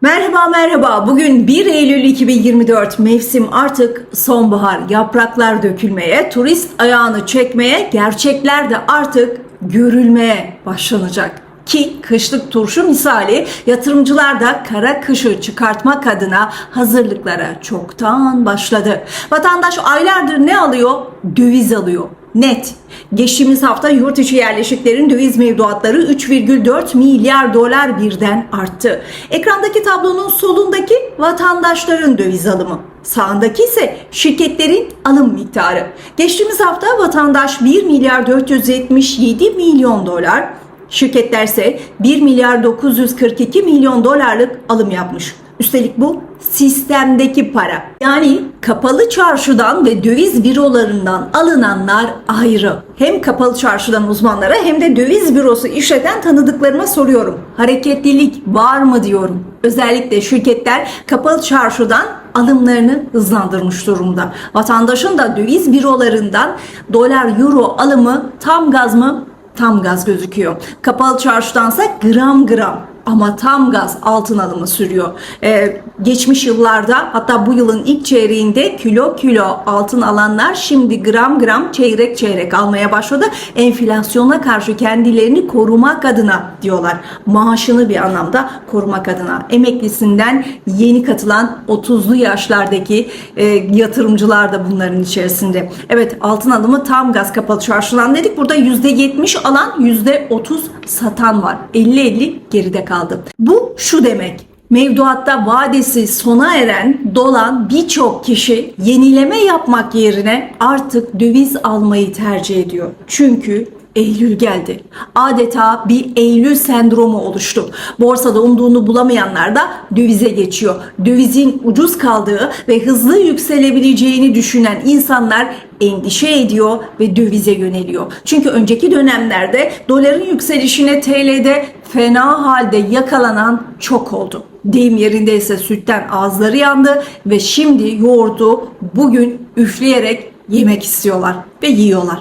Merhaba merhaba. Bugün 1 Eylül 2024 mevsim artık sonbahar. Yapraklar dökülmeye, turist ayağını çekmeye, gerçekler de artık görülmeye başlanacak. Ki kışlık turşu misali yatırımcılar da kara kışı çıkartmak adına hazırlıklara çoktan başladı. Vatandaş aylardır ne alıyor? Döviz alıyor. Net. Geçtiğimiz hafta yurt içi yerleşiklerin döviz mevduatları 3,4 milyar dolar birden arttı. Ekrandaki tablonun solundaki vatandaşların döviz alımı. Sağındaki ise şirketlerin alım miktarı. Geçtiğimiz hafta vatandaş 1 milyar 477 milyon dolar, şirketler ise 1 milyar 942 milyon dolarlık alım yapmış. Üstelik bu sistemdeki para. Yani kapalı çarşıdan ve döviz bürolarından alınanlar ayrı. Hem kapalı çarşıdan uzmanlara hem de döviz bürosu işleten tanıdıklarıma soruyorum. Hareketlilik var mı diyorum. Özellikle şirketler kapalı çarşıdan alımlarını hızlandırmış durumda. Vatandaşın da döviz bürolarından dolar euro alımı tam gaz mı? Tam gaz gözüküyor. Kapalı çarşıdansa gram gram ama tam gaz altın alımı sürüyor. Ee, geçmiş yıllarda hatta bu yılın ilk çeyreğinde kilo kilo altın alanlar şimdi gram gram çeyrek çeyrek almaya başladı. Enflasyona karşı kendilerini korumak adına diyorlar. Maaşını bir anlamda korumak adına. Emeklisinden yeni katılan 30'lu yaşlardaki e, yatırımcılar da bunların içerisinde. Evet altın alımı tam gaz kapalı çarşılan dedik. Burada %70 alan %30 satan var. 50-50 geride kaldı. Bu şu demek. Mevduatta vadesi sona eren dolan birçok kişi yenileme yapmak yerine artık döviz almayı tercih ediyor. Çünkü Eylül geldi. Adeta bir Eylül sendromu oluştu. Borsada umduğunu bulamayanlar da dövize geçiyor. Dövizin ucuz kaldığı ve hızlı yükselebileceğini düşünen insanlar endişe ediyor ve dövize yöneliyor. Çünkü önceki dönemlerde doların yükselişine TL'de fena halde yakalanan çok oldu. Deyim yerindeyse sütten ağızları yandı ve şimdi yoğurdu bugün üfleyerek yemek istiyorlar ve yiyorlar.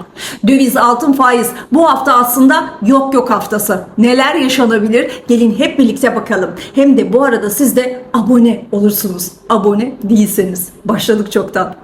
Döviz, altın, faiz bu hafta aslında yok yok haftası. Neler yaşanabilir? Gelin hep birlikte bakalım. Hem de bu arada siz de abone olursunuz. Abone değilseniz. Başladık çoktan.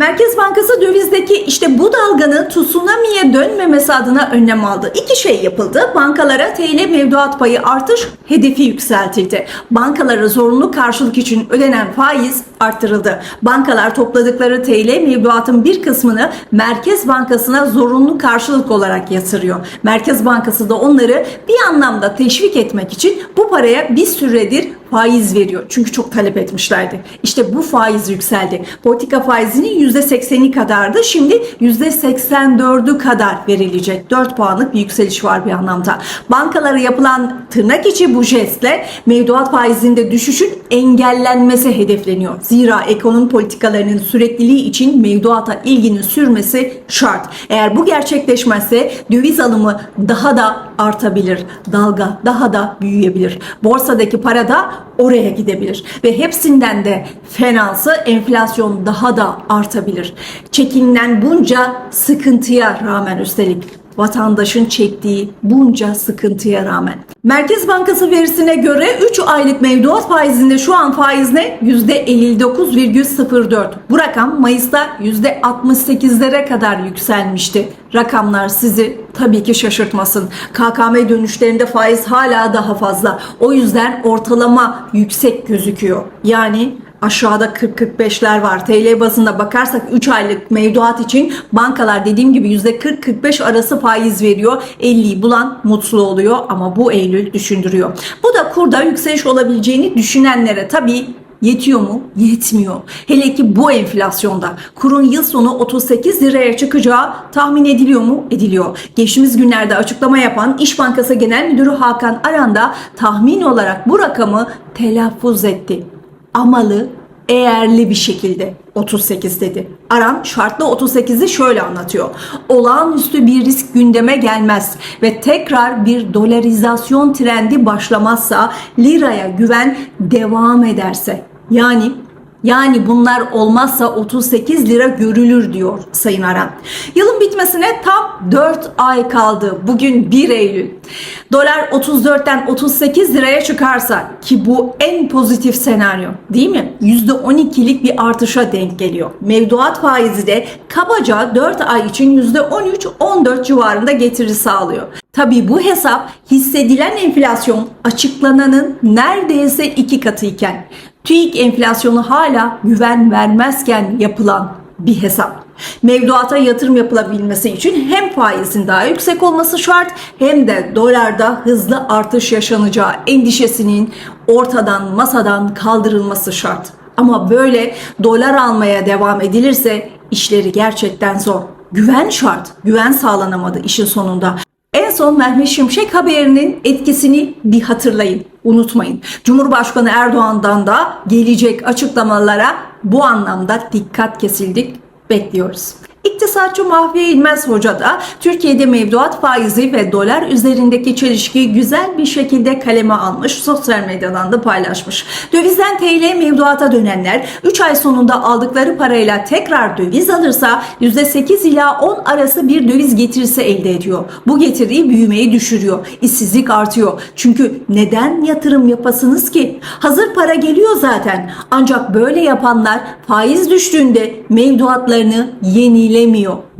Merkez Bankası dövizdeki işte bu dalganın tsunami'ye dönmemesi adına önlem aldı. İki şey yapıldı. Bankalara TL mevduat payı artış hedefi yükseltildi. Bankalara zorunlu karşılık için ödenen faiz arttırıldı. Bankalar topladıkları TL mevduatın bir kısmını Merkez Bankası'na zorunlu karşılık olarak yatırıyor. Merkez Bankası da onları bir anlamda teşvik etmek için bu paraya bir süredir faiz veriyor. Çünkü çok talep etmişlerdi. İşte bu faiz yükseldi. Politika faizinin %80'i kadardı. Şimdi %84'ü kadar verilecek. 4 puanlık bir yükseliş var bir anlamda. Bankalara yapılan tırnak içi bu jestle mevduat faizinde düşüşün engellenmesi hedefleniyor. Zira ekonomi politikalarının sürekliliği için mevduata ilginin sürmesi şart. Eğer bu gerçekleşmezse döviz alımı daha da artabilir. Dalga daha da büyüyebilir. Borsadaki para da oraya gidebilir ve hepsinden de fenası enflasyon daha da artabilir. Çekinilen bunca sıkıntıya rağmen üstelik vatandaşın çektiği bunca sıkıntıya rağmen. Merkez Bankası verisine göre 3 aylık mevduat faizinde şu an faiz ne? %59,04. Bu rakam Mayıs'ta %68'lere kadar yükselmişti. Rakamlar sizi tabii ki şaşırtmasın. KKM dönüşlerinde faiz hala daha fazla. O yüzden ortalama yüksek gözüküyor. Yani aşağıda 40-45'ler var. TL bazında bakarsak 3 aylık mevduat için bankalar dediğim gibi %40-45 arası faiz veriyor. 50'yi bulan mutlu oluyor ama bu Eylül düşündürüyor. Bu da kurda yükseliş olabileceğini düşünenlere tabii Yetiyor mu? Yetmiyor. Hele ki bu enflasyonda kurun yıl sonu 38 liraya çıkacağı tahmin ediliyor mu? Ediliyor. Geçtiğimiz günlerde açıklama yapan İş Bankası Genel Müdürü Hakan Aran da tahmin olarak bu rakamı telaffuz etti. Amalı eğerli bir şekilde 38 dedi. Aran şartlı 38'i şöyle anlatıyor. Olağanüstü bir risk gündeme gelmez ve tekrar bir dolarizasyon trendi başlamazsa liraya güven devam ederse yani Yani bunlar olmazsa 38 lira görülür diyor Sayın Aran. Yılın bitmesine tam 4 ay kaldı. Bugün 1 Eylül. Dolar 34'ten 38 liraya çıkarsa ki bu en pozitif senaryo değil mi? %12'lik bir artışa denk geliyor. Mevduat faizi de kabaca 4 ay için %13-14 civarında getiri sağlıyor. Tabii bu hesap hissedilen enflasyon açıklananın neredeyse iki katı iken TÜİK enflasyonu hala güven vermezken yapılan bir hesap. Mevduata yatırım yapılabilmesi için hem faizin daha yüksek olması şart hem de dolarda hızlı artış yaşanacağı endişesinin ortadan masadan kaldırılması şart. Ama böyle dolar almaya devam edilirse işleri gerçekten zor. Güven şart. Güven sağlanamadı işin sonunda. En son Mehmet Şimşek haberinin etkisini bir hatırlayın, unutmayın. Cumhurbaşkanı Erdoğan'dan da gelecek açıklamalara bu anlamda dikkat kesildik, bekliyoruz. İktisatçı Mahfiye İlmez Hoca da Türkiye'de mevduat faizi ve dolar üzerindeki çelişkiyi güzel bir şekilde kaleme almış, sosyal medyadan da paylaşmış. Dövizden TL mevduata dönenler 3 ay sonunda aldıkları parayla tekrar döviz alırsa %8 ila 10 arası bir döviz getirisi elde ediyor. Bu getiriyi büyümeyi düşürüyor. İşsizlik artıyor. Çünkü neden yatırım yapasınız ki? Hazır para geliyor zaten. Ancak böyle yapanlar faiz düştüğünde mevduatlarını yenilemiyor.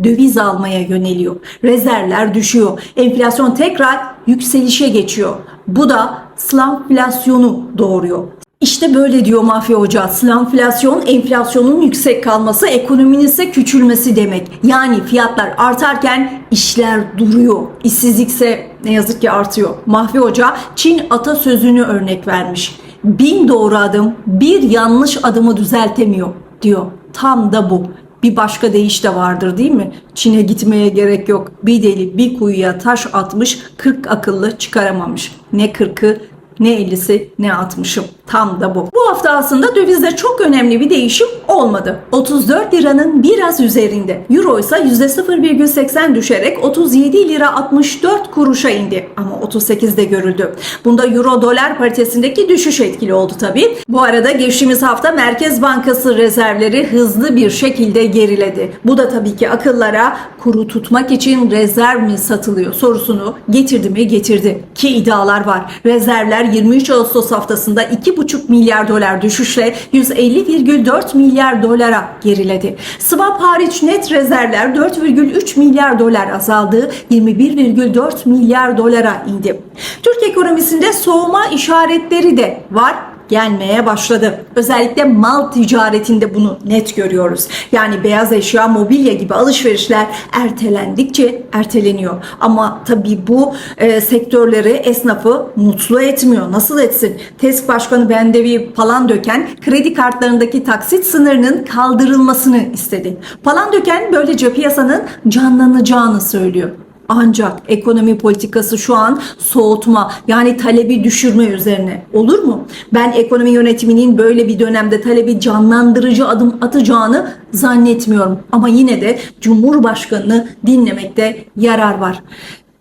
Döviz almaya yöneliyor. Rezervler düşüyor. Enflasyon tekrar yükselişe geçiyor. Bu da slamflasyonu doğuruyor. İşte böyle diyor Mafya Hoca. Slamflasyon enflasyonun yüksek kalması, ekonominin ise küçülmesi demek. Yani fiyatlar artarken işler duruyor. İşsizlikse ne yazık ki artıyor. Mafya Hoca Çin atasözünü örnek vermiş. Bin doğru adım bir yanlış adımı düzeltemiyor diyor. Tam da bu. Bir başka deyiş de vardır değil mi? Çin'e gitmeye gerek yok. Bir deli bir kuyuya taş atmış 40 akıllı çıkaramamış. Ne 40'ı ne 50'si ne 60'ım. Tam da bu. Bu hafta aslında dövizde çok önemli bir değişim olmadı. 34 liranın biraz üzerinde. Euro ise %0,80 düşerek 37 lira 64 kuruşa indi. Ama 38'de görüldü. Bunda euro dolar paritesindeki düşüş etkili oldu tabi. Bu arada geçtiğimiz hafta Merkez Bankası rezervleri hızlı bir şekilde geriledi. Bu da tabii ki akıllara kuru tutmak için rezerv mi satılıyor sorusunu getirdi mi getirdi. Ki iddialar var. Rezervler 23 Ağustos haftasında 2,5 milyar dolar düşüşle 150,4 milyar dolara geriledi. Swap hariç net rezervler 4,3 milyar dolar azaldı, 21,4 milyar dolara indi. Türk ekonomisinde soğuma işaretleri de var gelmeye başladı. Özellikle mal ticaretinde bunu net görüyoruz. Yani beyaz eşya, mobilya gibi alışverişler ertelendikçe erteleniyor. Ama tabii bu e, sektörleri, esnafı mutlu etmiyor. Nasıl etsin? TESK Başkanı Bendevi Palandöken kredi kartlarındaki taksit sınırının kaldırılmasını istedi. Palandöken böylece piyasanın canlanacağını söylüyor. Ancak ekonomi politikası şu an soğutma yani talebi düşürme üzerine. Olur mu? Ben ekonomi yönetiminin böyle bir dönemde talebi canlandırıcı adım atacağını zannetmiyorum. Ama yine de Cumhurbaşkanını dinlemekte yarar var.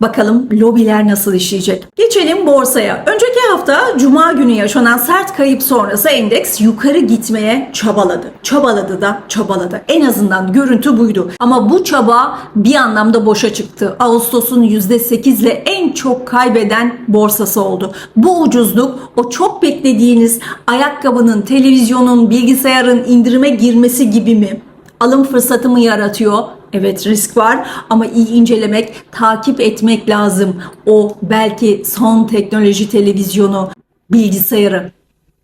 Bakalım lobiler nasıl işleyecek? Geçelim borsaya. Önceki hafta Cuma günü yaşanan sert kayıp sonrası endeks yukarı gitmeye çabaladı. Çabaladı da çabaladı. En azından görüntü buydu. Ama bu çaba bir anlamda boşa çıktı. Ağustos'un %8 ile en çok kaybeden borsası oldu. Bu ucuzluk o çok beklediğiniz ayakkabının, televizyonun, bilgisayarın indirime girmesi gibi mi? Alım fırsatı mı yaratıyor? Evet risk var ama iyi incelemek, takip etmek lazım. O belki son teknoloji televizyonu, bilgisayarı.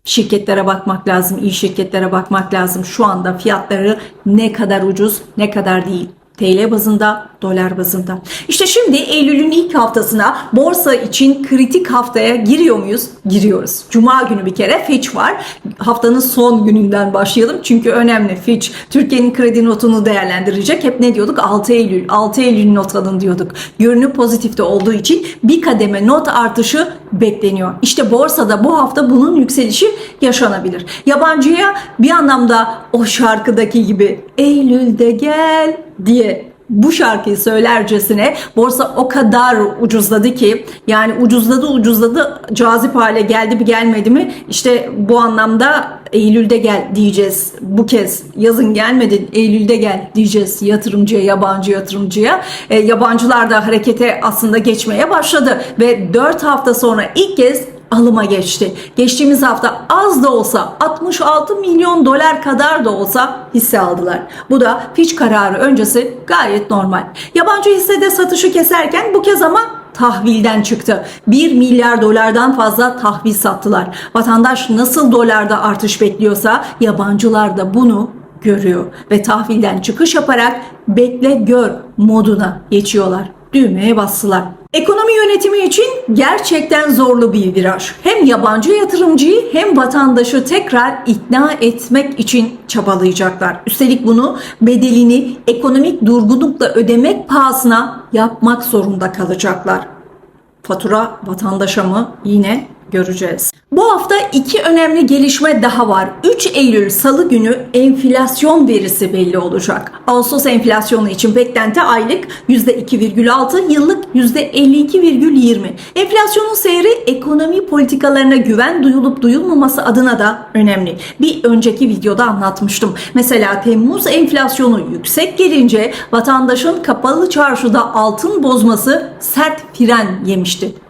Şirketlere bakmak lazım, iyi şirketlere bakmak lazım. Şu anda fiyatları ne kadar ucuz, ne kadar değil. TL bazında, dolar bazında. İşte şimdi Eylül'ün ilk haftasına borsa için kritik haftaya giriyor muyuz? Giriyoruz. Cuma günü bir kere Fitch var. Haftanın son gününden başlayalım. Çünkü önemli Fitch. Türkiye'nin kredi notunu değerlendirecek. Hep ne diyorduk? 6 Eylül. 6 Eylül not alın diyorduk. Görünüm pozitifte olduğu için bir kademe not artışı bekleniyor. İşte borsada bu hafta bunun yükselişi yaşanabilir. Yabancıya bir anlamda o şarkıdaki gibi Eylül'de gel diye bu şarkıyı söylercesine borsa o kadar ucuzladı ki yani ucuzladı ucuzladı cazip hale geldi mi gelmedi mi işte bu anlamda Eylül'de gel diyeceğiz. Bu kez yazın gelmedin Eylül'de gel diyeceğiz yatırımcıya, yabancı yatırımcıya. E, yabancılar da harekete aslında geçmeye başladı ve 4 hafta sonra ilk kez alıma geçti. Geçtiğimiz hafta az da olsa 66 milyon dolar kadar da olsa hisse aldılar. Bu da Fitch kararı öncesi gayet normal. Yabancı hissede satışı keserken bu kez ama tahvilden çıktı. 1 milyar dolardan fazla tahvil sattılar. Vatandaş nasıl dolarda artış bekliyorsa yabancılar da bunu görüyor ve tahvilden çıkış yaparak bekle gör moduna geçiyorlar. Düğmeye bastılar. Ekonomi yönetimi için gerçekten zorlu bir viraj. Hem yabancı yatırımcıyı hem vatandaşı tekrar ikna etmek için çabalayacaklar. Üstelik bunu bedelini ekonomik durgunlukla ödemek pahasına yapmak zorunda kalacaklar. Fatura vatandaşa mı? Yine göreceğiz. Bu hafta iki önemli gelişme daha var. 3 Eylül Salı günü enflasyon verisi belli olacak. Ağustos enflasyonu için beklenti aylık %2,6, yıllık %52,20. Enflasyonun seyri ekonomi politikalarına güven duyulup duyulmaması adına da önemli. Bir önceki videoda anlatmıştım. Mesela Temmuz enflasyonu yüksek gelince vatandaşın kapalı çarşıda altın bozması sert fren yemişti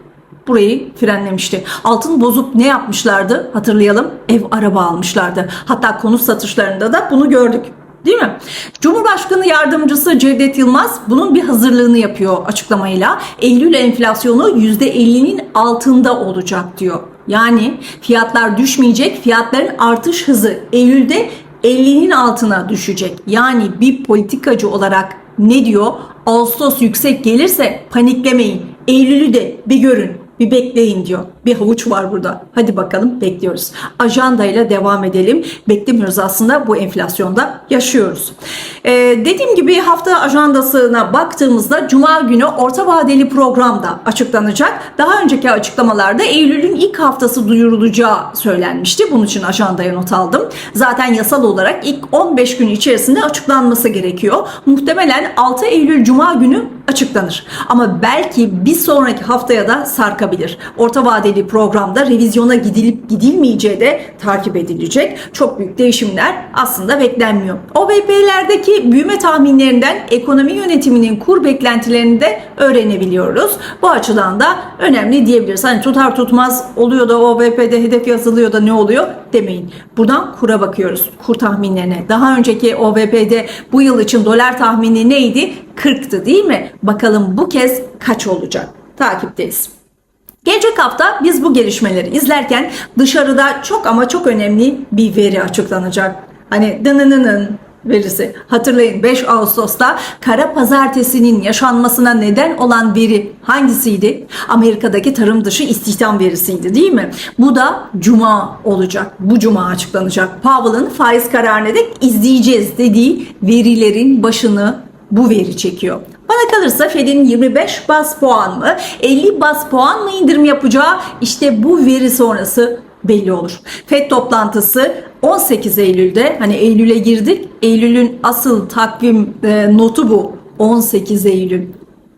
burayı frenlemişti. Altın bozup ne yapmışlardı? Hatırlayalım. Ev araba almışlardı. Hatta konut satışlarında da bunu gördük. Değil mi? Cumhurbaşkanı yardımcısı Cevdet Yılmaz bunun bir hazırlığını yapıyor açıklamayla. Eylül enflasyonu %50'nin altında olacak diyor. Yani fiyatlar düşmeyecek, fiyatların artış hızı Eylül'de 50'nin altına düşecek. Yani bir politikacı olarak ne diyor? Ağustos yüksek gelirse paniklemeyin. Eylül'ü de bir görün. Bir bekleyin diyor. Bir havuç var burada. Hadi bakalım bekliyoruz. Ajandayla devam edelim. Beklemiyoruz aslında bu enflasyonda yaşıyoruz. Ee, dediğim gibi hafta ajandasına baktığımızda Cuma günü orta vadeli program da açıklanacak. Daha önceki açıklamalarda Eylül'ün ilk haftası duyurulacağı söylenmişti. Bunun için ajandaya not aldım. Zaten yasal olarak ilk 15 gün içerisinde açıklanması gerekiyor. Muhtemelen 6 Eylül Cuma günü açıklanır. Ama belki bir sonraki haftaya da sarkabilir. Orta vadeli programda revizyona gidilip gidilmeyeceği de takip edilecek. Çok büyük değişimler aslında beklenmiyor. OVP'lerdeki büyüme tahminlerinden ekonomi yönetiminin kur beklentilerini de öğrenebiliyoruz. Bu açıdan da önemli diyebiliriz. Hani tutar tutmaz oluyor da OVP'de hedef yazılıyor da ne oluyor demeyin. Buradan kura bakıyoruz. Kur tahminlerine. Daha önceki OVP'de bu yıl için dolar tahmini neydi? 40'tı değil mi? Bakalım bu kez kaç olacak? Takipteyiz. Gelecek hafta biz bu gelişmeleri izlerken dışarıda çok ama çok önemli bir veri açıklanacak. Hani dınınının verisi. Hatırlayın 5 Ağustos'ta kara pazartesinin yaşanmasına neden olan veri hangisiydi? Amerika'daki tarım dışı istihdam verisiydi değil mi? Bu da cuma olacak. Bu cuma açıklanacak. Powell'ın faiz kararını da izleyeceğiz dediği verilerin başını bu veri çekiyor. Bana kalırsa Fed'in 25 bas puan mı 50 bas puan mı indirim yapacağı işte bu veri sonrası belli olur. Fed toplantısı 18 Eylül'de hani Eylül'e girdik. Eylül'ün asıl takvim e, notu bu. 18 Eylül.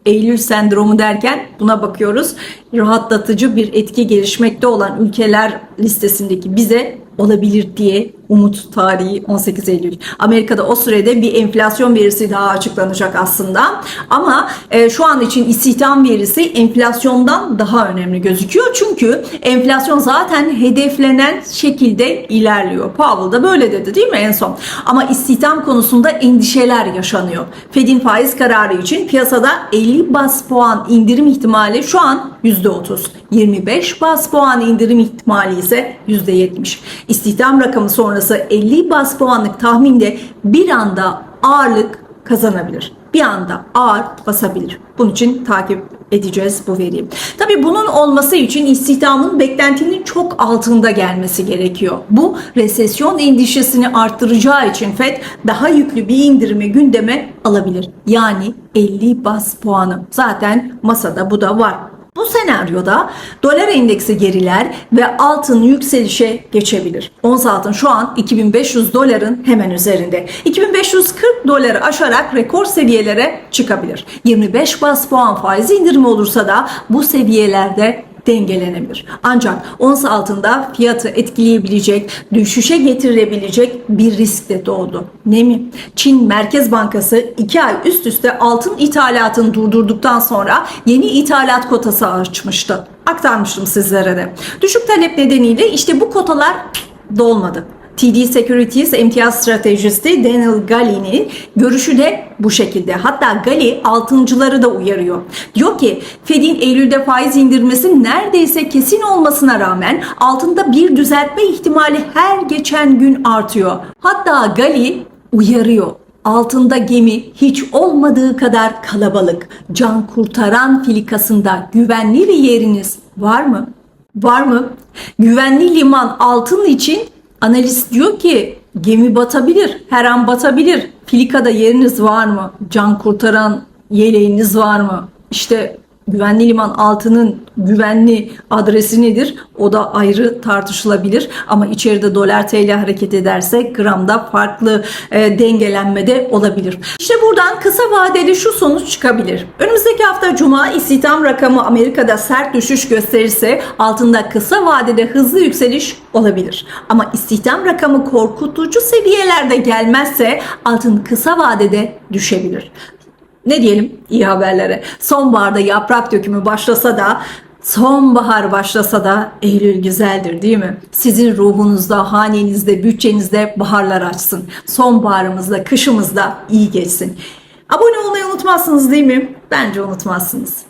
Eylül sendromu derken buna bakıyoruz. Rahatlatıcı bir etki gelişmekte olan ülkeler listesindeki bize olabilir diye umut tarihi 18 Eylül. Amerika'da o sürede bir enflasyon verisi daha açıklanacak aslında. Ama e, şu an için istihdam verisi enflasyondan daha önemli gözüküyor. Çünkü enflasyon zaten hedeflenen şekilde ilerliyor. Powell da böyle dedi değil mi en son? Ama istihdam konusunda endişeler yaşanıyor. Fed'in faiz kararı için piyasada 50 bas puan indirim ihtimali şu an %30. 25 bas puan indirim ihtimali ise %70. İstihdam rakamı sonrası 50 bas puanlık tahminde bir anda ağırlık kazanabilir. Bir anda ağır basabilir. Bunun için takip edeceğiz bu veriyi. Tabii bunun olması için istihdamın beklentinin çok altında gelmesi gerekiyor. Bu resesyon endişesini arttıracağı için FED daha yüklü bir indirimi gündeme alabilir. Yani 50 bas puanı. Zaten masada bu da var. Bu senaryoda dolar endeksi geriler ve altın yükselişe geçebilir. Ons altın şu an 2500 doların hemen üzerinde. 2540 doları aşarak rekor seviyelere çıkabilir. 25 bas puan faiz indirimi olursa da bu seviyelerde dengelenebilir. Ancak ons altında fiyatı etkileyebilecek, düşüşe getirebilecek bir risk de doğdu. Ne mi? Çin Merkez Bankası 2 ay üst üste altın ithalatını durdurduktan sonra yeni ithalat kotası açmıştı. Aktarmıştım sizlere de. Düşük talep nedeniyle işte bu kotalar dolmadı. TD Securities emtiyaz stratejisti Daniel Galli'nin görüşü de bu şekilde. Hatta Galli altıncıları da uyarıyor. Diyor ki Fed'in Eylül'de faiz indirmesi neredeyse kesin olmasına rağmen altında bir düzeltme ihtimali her geçen gün artıyor. Hatta Galli uyarıyor. Altında gemi hiç olmadığı kadar kalabalık. Can kurtaran filikasında güvenli bir yeriniz var mı? Var mı? Güvenli liman altın için analist diyor ki gemi batabilir, her an batabilir. Filikada yeriniz var mı? Can kurtaran yeleğiniz var mı? İşte güvenli liman altının güvenli adresi nedir? O da ayrı tartışılabilir. Ama içeride dolar TL hareket ederse gramda farklı e, dengelenme de olabilir. İşte buradan kısa vadeli şu sonuç çıkabilir. Önümüzdeki hafta Cuma istihdam rakamı Amerika'da sert düşüş gösterirse altında kısa vadede hızlı yükseliş olabilir. Ama istihdam rakamı korkutucu seviyelerde gelmezse altın kısa vadede düşebilir. Ne diyelim iyi haberlere. Sonbaharda yaprak dökümü başlasa da sonbahar başlasa da Eylül güzeldir değil mi? Sizin ruhunuzda, hanenizde, bütçenizde baharlar açsın. Sonbaharımızda, kışımızda iyi geçsin. Abone olmayı unutmazsınız değil mi? Bence unutmazsınız.